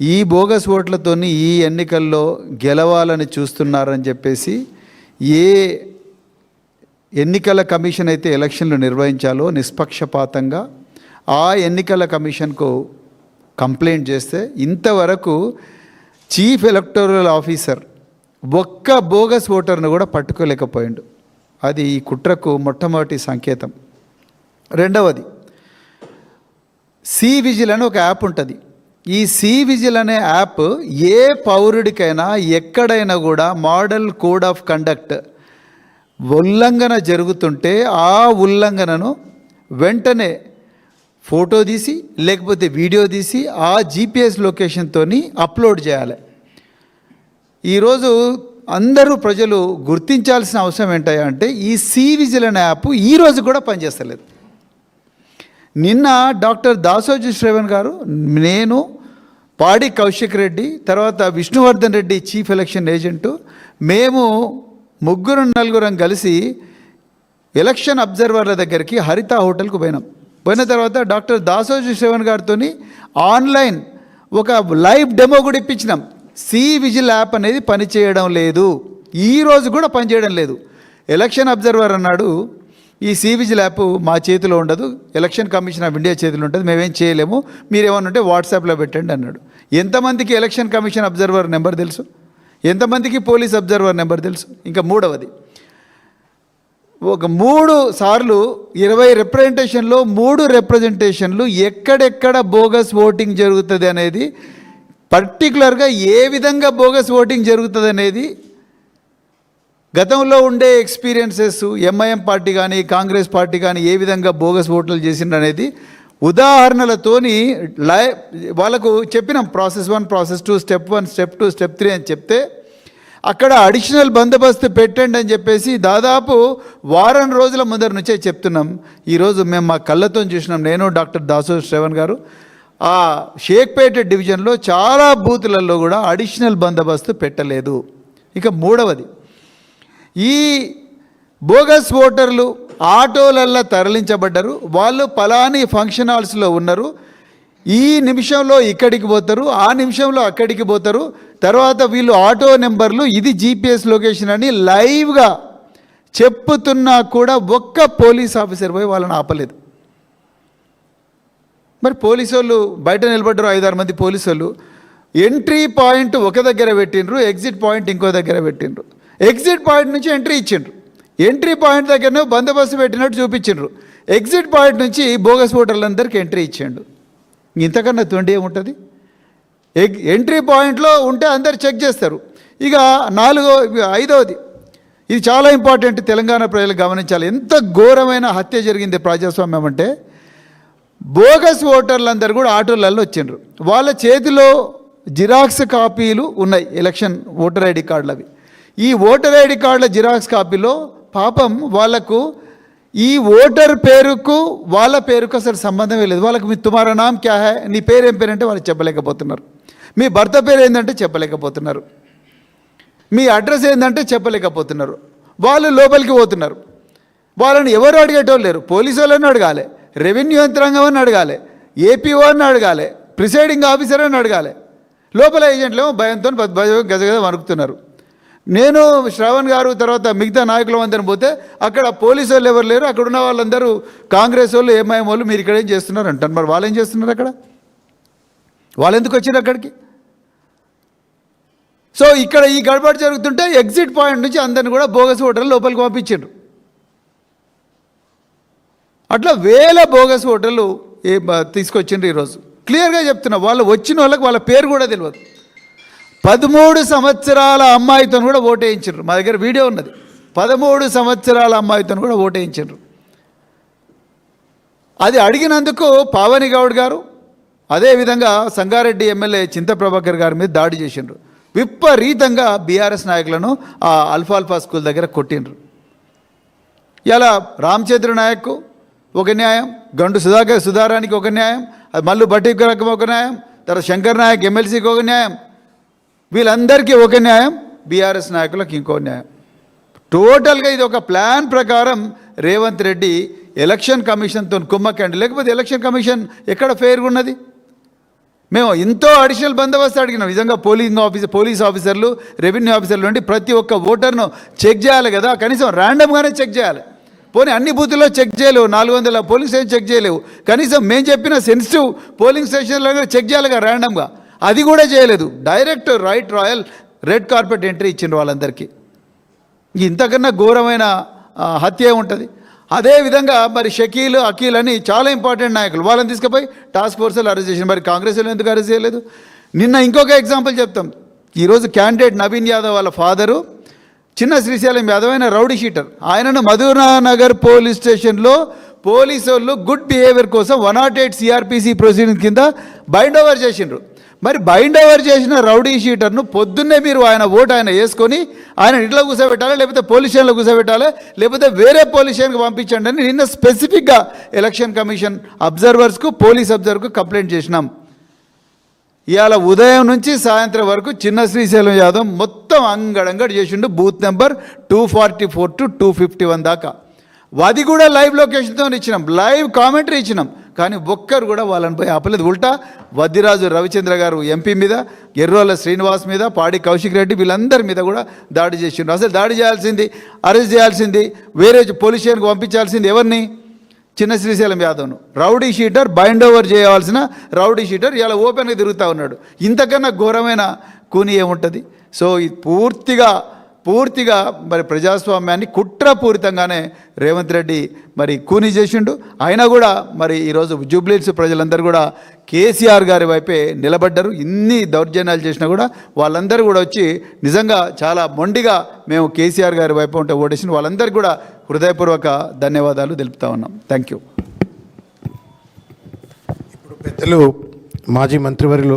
ఈ బోగస్ ఓట్లతోని ఈ ఎన్నికల్లో గెలవాలని చూస్తున్నారని చెప్పేసి ఏ ఎన్నికల కమిషన్ అయితే ఎలక్షన్లు నిర్వహించాలో నిష్పక్షపాతంగా ఆ ఎన్నికల కమిషన్కు కంప్లైంట్ చేస్తే ఇంతవరకు చీఫ్ ఎలక్టోరల్ ఆఫీసర్ ఒక్క బోగస్ ఓటర్ను కూడా పట్టుకోలేకపోయిండు. అది ఈ కుట్రకు మొట్టమొదటి సంకేతం. రెండవది సి విజిల్ అని ఒక యాప్ ఉంటుంది. ఈ సి విజిల్ అనే యాప్ ఏ పౌరుడికైనా ఎక్కడైనా కూడా మోడల్ కోడ్ ఆఫ్ కండక్ట్ ఉల్లంఘన జరుగుతుంటే ఆ ఉల్లంఘనను వెంటనే ఫోటో తీసి లేకపోతే వీడియో తీసి ఆ జీపీఎస్ లొకేషన్తో అప్లోడ్ చేయాలి. ఈరోజు అందరూ ప్రజలు గుర్తించాల్సిన అవసరం ఏంటంటే ఈ సి విజిల్ అనే యాప్ ఈరోజు కూడా పనిచేస్తలేదు. నిన్న డాక్టర్ దాసోజీ శ్రవణ్ గారు నేను పాడి కౌశిక్ రెడ్డి తర్వాత Vishnuvardhan Reddy chief election agent. మేము ముగ్గురు నలుగురం కలిసి ఎలక్షన్ అబ్జర్వర్ల దగ్గరికి హరిత హోటల్కు పోయినాం. పోయిన తర్వాత డాక్టర్ దాసోజీ శ్రవణ్ గారితో ఆన్లైన్ ఒక లైవ్ డెమో కూడా ఇప్పించినాం. సి విజిల్ యాప్ అనేది పనిచేయడం లేదు. ఈ రోజు కూడా పనిచేయడం లేదు. ఎలక్షన్ అబ్జర్వర్ అన్నాడు ఈ సి విజిల్ యాప్ మా చేతిలో ఉండదు ఎలక్షన్ కమిషన్ ఆఫ్ ఇండియా చేతిలో ఉంటుంది మేమేం చేయలేము మీరు ఏమన్నా ఉంటే వాట్సాప్లో పెట్టండి అన్నాడు. ఎంతమందికి ఎలక్షన్ కమిషన్ అబ్జర్వర్ నెంబర్ తెలుసు? ఎంతమందికి పోలీస్ అబ్జర్వర్ నెంబర్ తెలుసు? ఇంకా మూడవది. ఒక మూడు సార్లు ఇరవై రిప్రజెంటేషన్లో మూడు రిప్రజెంటేషన్లు ఎక్కడెక్కడ బోగస్ ఓటింగ్ జరుగుతుంది అనేది పర్టికులర్గా ఏ విధంగా బోగస్ ఓటింగ్ జరుగుతుంది అనేది గతంలో ఉండే ఎక్స్పీరియన్సెస్ ఎంఐఎం పార్టీ కానీ కాంగ్రెస్ పార్టీ కానీ ఏ విధంగా బోగస్ ఓట్లు చేసిండ్రు అనేది ఉదాహరణలతోని లై వాళ్ళకు చెప్పినాం process one process two step one step two step three అని చెప్తే అక్కడ అడిషనల్ బందోబస్తు పెట్టండి అని చెప్పేసి దాదాపు వారం రోజుల ముందర నుంచే చెప్తున్నాం. ఈరోజు మేము మా కళ్ళతో చూసినాం. నేను డాక్టర్ దాసో శ్రవణ్ గారు. ఆ షేక్పేట డివిజన్లో చాలా బూతులలో కూడా అడిషనల్ బందోబస్తు పెట్టలేదు. ఇక మూడవది. ఈ బోగస్ ఓటర్లు ఆటోలల్లో తరలించబడ్డారు. వాళ్ళు పలాని ఫంక్షన్ హాల్స్లో ఉన్నారు. ఈ నిమిషంలో ఇక్కడికి పోతారు. ఆ నిమిషంలో అక్కడికి పోతారు. తర్వాత వీళ్ళు ఆటో నెంబర్లు ఇది జీపీఎస్ లొకేషన్ అని లైవ్గా చెప్పుతున్నా కూడా ఒక్క పోలీస్ ఆఫీసర్ పోయి వాళ్ళని ఆపలేదు. మరి పోలీసు వాళ్ళు బయట నిలబడ్డారు ఐదారు మంది పోలీసు వాళ్ళు ఎంట్రీ పాయింట్ ఒక దగ్గర పెట్టిండ్రు ఎగ్జిట్ పాయింట్ ఇంకో దగ్గర పెట్టిండ్రు. ఎగ్జిట్ పాయింట్ నుంచి ఎంట్రీ ఇచ్చిండ్రు. ఎంట్రీ పాయింట్ దగ్గరనే బందోబస్తు పెట్టినట్టు చూపించిండ్రు. ఎగ్జిట్ పాయింట్ నుంచి బోగస్ ఓటర్లందరికీ ఎంట్రీ ఇచ్చిండు. ఇంతకన్నా తొండి ఏముంటుంది? ఎగ్ ఎంట్రీ పాయింట్లో ఉంటే అందరు చెక్ చేస్తారు. ఇక నాలుగో ఐదవది ఇది చాలా ఇంపార్టెంట్ తెలంగాణ ప్రజలు గమనించాలి. ఎంత ఘోరమైన హత్య జరిగింది ప్రజాస్వామ్యం అంటే బోగస్ ఓటర్లందరూ కూడా ఆటోలలో వచ్చిండ్రు. వాళ్ళ చేతిలో జిరాక్స్ కాపీలు ఉన్నాయి ఎలక్షన్ ఓటర్ ఐడి కార్డులవి. ఈ ఓటర్ ఐడి కార్డుల జిరాక్స్ కాపీలో పాపం వాళ్ళకు ఈ ఓటర్ పేరుకు వాళ్ళ పేరుకు అసలు సంబంధమే లేదు. వాళ్ళకు మీ తుమారా నామ్ క్యా హే? నీ పేరు ఏం పేరు అంటే వాళ్ళు చెప్పలేకపోతున్నారు. మీ భర్త పేరు ఏంటంటే చెప్పలేకపోతున్నారు. మీ అడ్రస్ ఏంటంటే చెప్పలేకపోతున్నారు. వాళ్ళు లోపలికి పోతున్నారు. వాళ్ళని ఎవరు అడిగేటోళ్ళు లేరు. పోలీసు వాళ్ళని అడగాలి. రెవెన్యూ యంత్రాంగం అని అడగాలి. ఏపీఓ అని అడగాలి. ప్రిసైడింగ్ ఆఫీసర్ అని అడగాలి. లోపల ఏజెంట్లు భయంతో గజగజ వణుకుతున్నారు. నేను శ్రవణ్ గారు తర్వాత మిగతా నాయకుల అందరం పోతే అక్కడ పోలీసు వాళ్ళు ఎవరు లేరు అక్కడ ఉన్న వాళ్ళందరూ కాంగ్రెస్ వాళ్ళు ఏమఐఎం వాళ్ళు మీరు ఇక్కడ ఏం చేస్తున్నారు అంటారు మరి వాళ్ళు ఏం చేస్తున్నారు అక్కడ? వాళ్ళు ఎందుకు వచ్చారు అక్కడికి? సో ఇక్కడ ఈ గడబడి జరుగుతుంటే ఎగ్జిట్ పాయింట్ నుంచి అందరిని కూడా బోగస్ హోటల్ లోపలికి పంపించారు. అట్లా వేల బోగస్ హోటళ్ళు ఏ తీసుకొచ్చిండ్రు ఈరోజు. క్లియర్గా చెప్తున్నా వాళ్ళు వచ్చిన వాళ్ళకి వాళ్ళ పేరు కూడా తెలియదు. పదమూడు సంవత్సరాల అమ్మాయితో కూడా ఓటేయించారు. మా దగ్గర వీడియో ఉన్నది. పదమూడు సంవత్సరాల అమ్మాయితో కూడా ఓటేయించారు. అది అడిగినందుకు పావని గౌడ్ గారు అదేవిధంగా సంగారెడ్డి ఎమ్మెల్యే చింత ప్రభాకర్ గారి మీద దాడి చేసిండ్రు. విపరీతంగా బీఆర్ఎస్ నాయకులను ఆ అల్ఫాల్ఫా స్కూల్ దగ్గర కొట్టిండ్రు. ఇలా రామచంద్ర నాయక్ ఒక న్యాయం గండు సుధాకర్ సుధారానికి ఒక న్యాయం అది మల్లు భట్టికరకు ఒక న్యాయం తర్వాత శంకర్ నాయక్ ఎమ్మెల్సీకి ఒక న్యాయం వీళ్ళందరికీ ఒక న్యాయం బీఆర్ఎస్ నాయకులకు ఇంకో న్యాయం. టోటల్గా ఇది ఒక ప్లాన్ ప్రకారం రేవంత్ రెడ్డి ఎలక్షన్ కమిషన్తో కుమ్మక్కండి లేకపోతే ఎలక్షన్ కమిషన్ ఎక్కడ ఫెయిర్గా ఉన్నది మేము ఎంతో అడిషనల్ బందోబస్తు అడిగినాం. నిజంగా పోలింగ్ ఆఫీసర్ పోలీస్ ఆఫీసర్లు రెవెన్యూ ఆఫీసర్లు నుండి ప్రతి ఒక్క ఓటర్ను చెక్ చేయాలి కదా. కనీసం ర్యాండమ్గానే చెక్ చేయాలి. పోనీ అన్ని బూతుల్లో చెక్ చేయలేవు. నాలుగు వందల పోలింగ్ స్టేషన్ చెక్ చేయలేవు. కనీసం మేము చెప్పిన సెన్సిటివ్ పోలింగ్ స్టేషన్లో చెక్ చేయాలి కదా ర్యాండమ్గా అది కూడా చేయలేదు. Direct right royal red carpet entry ఇచ్చిండ్రు వాళ్ళందరికీ. ఇంతకన్నా ఘోరమైన హత్య ఉంటుంది. అదేవిధంగా మరి షకీల్ అకీల్ అని చాలా ఇంపార్టెంట్ నాయకులు. వాళ్ళని తీసుకుపోయి టాస్క్ ఫోర్స్లో అరెస్ట్ చేసిన మరి కాంగ్రెస్ ఎందుకు అరెస్ట్ చేయలేదు? నిన్న ఇంకొక ఎగ్జాంపుల్ చెప్తాం. ఈరోజు క్యాండిడేట్ నవీన్ యాదవ్ వాళ్ళ ఫాదరు చిన్న శ్రీశైలం యాదవ్ అయిన రౌడీ షీటర్. ఆయనను మధురానగర్ పోలీస్ స్టేషన్లో పోలీసు వాళ్ళు గుడ్ బిహేవియర్ కోసం one not eight CrPC proceeding కింద బైండ్ ఓవర్ చేసిండ్రు. మరి బైండ్ ఓవర్ చేసిన రౌడీ షీటర్ను పొద్దున్నే మీరు ఆయన ఓటు ఆయన వేసుకొని ఆయన ఇంట్లో కూర్చోబెట్టాలి లేకపోతే పోలీస్ స్టేషన్లో కూర్చోబెట్టాలి లేకపోతే వేరే పోలీస్ స్టేషన్కి పంపించండి అని నిన్న స్పెసిఫిక్గా ఎలక్షన్ కమిషన్ అబ్జర్వర్స్కు పోలీస్ అబ్జర్వర్కు కంప్లైంట్ చేసినాం. ఇవాళ ఉదయం నుంచి సాయంత్రం వరకు చిన్న శ్రీశైలం యాదవ్ మొత్తం అంగడంగడి చేసిండు. Booth number two forty four to two fifty one దాకా. అది కూడా లైవ్ లొకేషన్తో ఇచ్చినాం. లైవ్ కామెంటరీ ఇచ్చినాం. కానీ ఒక్కరు కూడా వాళ్ళని పోయి ఆపలేదు. ఉల్టా వద్దిరాజు రవిచంద్ర గారు ఎంపీ మీద ఎర్రోల శ్రీనివాస్ మీద పాడి కౌశిక్ రెడ్డి వీళ్ళందరి మీద కూడా దాడి చేసిండ్రు. అసలు దాడి చేయాల్సింది అరెస్ట్ చేయాల్సింది వేరే పోలీస్ స్టేషన్కి పంపించాల్సింది ఎవరిని? చిన్న శ్రీశైలం యాదవ్ను. రౌడీ షీటర్ బైండ్ ఓవర్ చేయవలసిన రౌడీ షీటర్ ఇలా ఓపెన్గా తిరుగుతూ ఉన్నాడు. ఇంతకన్నా ఘోరమైన కూని ఏముంటుంది? సో ఇది పూర్తిగా పూర్తిగా మరి ప్రజాస్వామ్యాన్ని కుట్రపూరితంగానే రేవంత్ రెడ్డి మరి కూని చేసిండు. అయినా కూడా మరి ఈరోజు జూబ్లీస్ ప్రజలందరూ కూడా కేసీఆర్ గారి వైపే నిలబడ్డారు. ఇన్ని దౌర్జన్యాలు చేసినా కూడా వాళ్ళందరూ కూడా వచ్చి నిజంగా చాలా మొండిగా మేము కేసీఆర్ గారి వైపు ఉంటే ఓటేసిన వాళ్ళందరికీ కూడా హృదయపూర్వక ధన్యవాదాలు తెలుపుతా ఉన్నాం. థ్యాంక్ యూ పెద్దలు మాజీ మంత్రివర్యులు